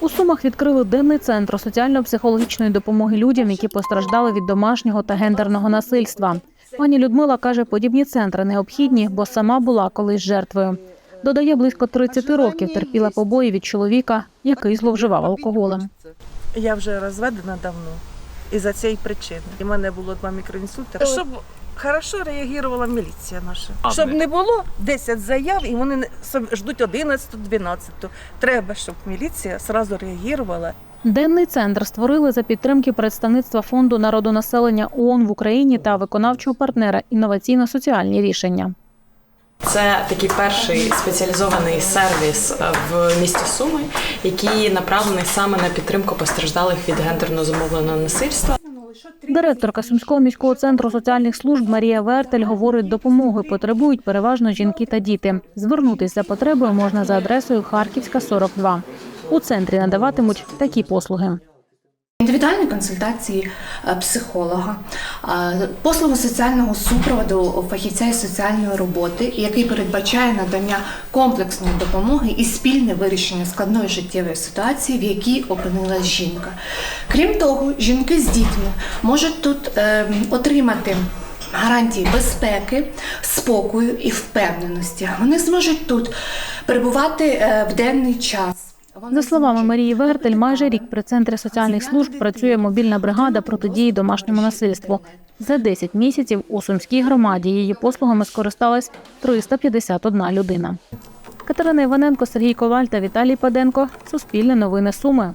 У Сумах відкрили денний центр соціально-психологічної допомоги людям, які постраждали від домашнього та гендерного насильства. Пані Людмила каже, подібні центри необхідні, бо сама була колись жертвою. Додає, близько 30 років терпіла побої від чоловіка, який зловживав алкоголем. Я вже розведена давно і за цієї причини. У мене було два мікроінсульти. Щоб хорошо реагувала міліція наша. Щоб не було 10 заяв, і вони ждуть 11-12. Треба, щоб міліція одразу реагувала. Денний центр створили за підтримки представництва фонду народонаселення ООН в Україні та виконавчого партнера інноваційно-соціальні рішення. Це такий перший спеціалізований сервіс в місті Суми, який направлений саме на підтримку постраждалих від гендерно зумовленого насильства. Директорка Сумського міського центру соціальних служб Марія Вертель говорить, допомоги потребують переважно жінки та діти. Звернутися за потребою можна за адресою Харківська, 42. У центрі надаватимуть такі послуги. Індивідуальні консультації е, психолога, е, послуги соціального супроводу фахівця із соціальної роботи, який передбачає надання комплексної допомоги і спільне вирішення складної життєвої ситуації, в якій опинилась жінка. Крім того, жінки з дітьми можуть тут е, отримати. Гарантії безпеки, спокою і впевненості. Вони зможуть тут перебувати в денний час. За словами Марії Вертель, майже рік при центрі соціальних служб працює мобільна бригада протидії домашньому насильству. За 10 місяців у сумській громаді її послугами скористалась 351 людина. Катерина Іваненко, Сергій Коваль та Віталій Паденко. Суспільне новини Суми.